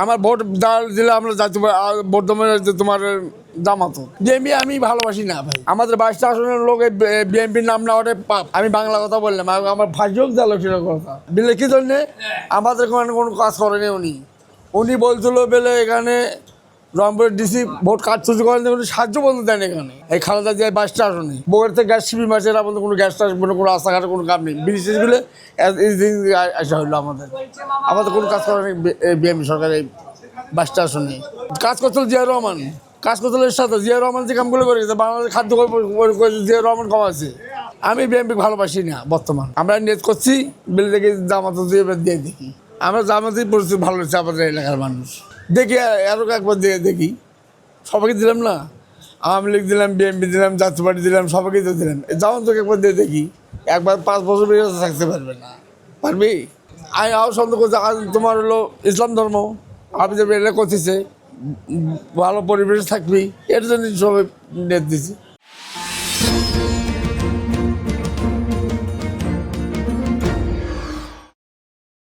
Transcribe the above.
আমার ভোট দিলে আমরা যাইতে দমের যে তোমার জামাত বিএনপি আমি ভালোবাসি না ভাই। আমাদের বাইশটা আসনের লোক বিএনপির নাম না ওটাই পাপ। আমি বাংলা কথা বললাম আমার ফাঁসিও দিল সেটা কথা। বিলে কি জন্যে? আমাদের কোনো কোনো কাজ করেনি উনি। উনি বলছিল বেলে এখানে রংপুরের ডিসি ভোট কাজ কারচুপি করেন উনি সাহায্য বলতে দেন এখানে। এই খালেদা জিয়ার বাইশটা আসনে বউয়ের থেকে গ্যাস শিবি মাসের আমাদের কোনো গ্যাস টাস কোনো কোনো রাস্তাঘাটে কোনো কাম নেই। বিদেশগুলো আসা হলো আমাদের। আমাদের কোনো কাজ করেনি বিএমপি সরকার এই বাইশটা আসনে কাজ করছিল জিয়া রহমান। কাজ করছিল এর সাথে। জিয়া রহমান যে কামগুলো করে গেছে, বাংলাদেশ খাদ্য জিয়া রহমান কমাচ্ছে আমি বিএমপি ভালোবাসি না, বর্তমান। আমরা নেট করছি, বিল দেখে জামাত দিয়ে দিয়ে দেখি আমরা জামাতেই পরিস্থিতি ভালো হচ্ছে আমাদের এলাকার মানুষ। দেখি আরও একবার দিয়ে দেখি। সবাইকে দিলাম না? আওয়ামী লীগ দিলাম, বিএনপি দিলাম, জাতীয় পার্টি দিলাম, সবাইকে তো দিলাম। এই জামাতকে একবার দিয়ে দেখি। একবার পাঁচ বছর বেরিয়ে থাকতে পারবে না। পারবি? আমি আরও সন্দেহ করছি তোমার হলো ইসলাম ধর্ম। আমি যে এলাকা করতেছে। ভালো পরিবেশ থাকবি। এর জন্য সবাই নেট দিছি।